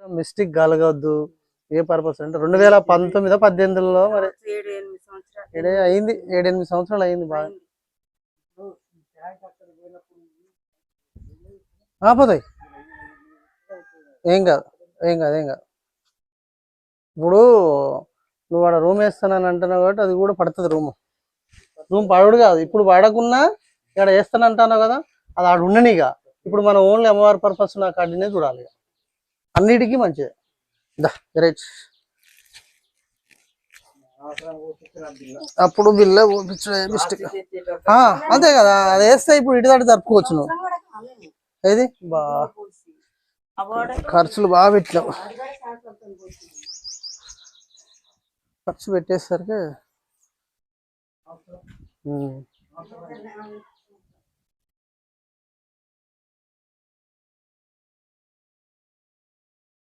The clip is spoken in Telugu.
మిస్టేక్ కలగొద్దు ఏ పర్పస్ అంటే రెండు వేల పంతొమ్మిది పద్దెనిమిదిలో మరి ఏడు ఎనిమిది సంవత్సరాలు. ఏడే అయింది. ఏడెనిమిది సంవత్సరాలు అయింది బాగా. ఆపోతాయి ఏం కాదు. ఏం కాదు ఏం కాదు. ఇప్పుడు నువ్వు ఆడ రూమ్ వేస్తానని అంటున్నావు కాబట్టి అది కూడా పడుతుంది రూమ్. రూమ్ పడడు కాదు. ఇప్పుడు పడకున్నా ఇక్కడ వేస్తాను అంటున్నావు కదా అది ఆడ ఉండనిగా. ఇప్పుడు మనం ఓన్లీ అమ్మవారి పర్పస్ నా కార్డునే చూడాలి. అన్నిటికీ మంచిదే. రైట్ అప్పుడు బిల్ల మిస్టేక్ అంతే కదా అది వేస్తే ఇప్పుడు ఇటు దాటి తప్పుకోవచ్చు నువ్వు. ఏది? బా. ఖర్చులు బాగా పెట్టినావు. ఖర్చు పెట్టేసరికి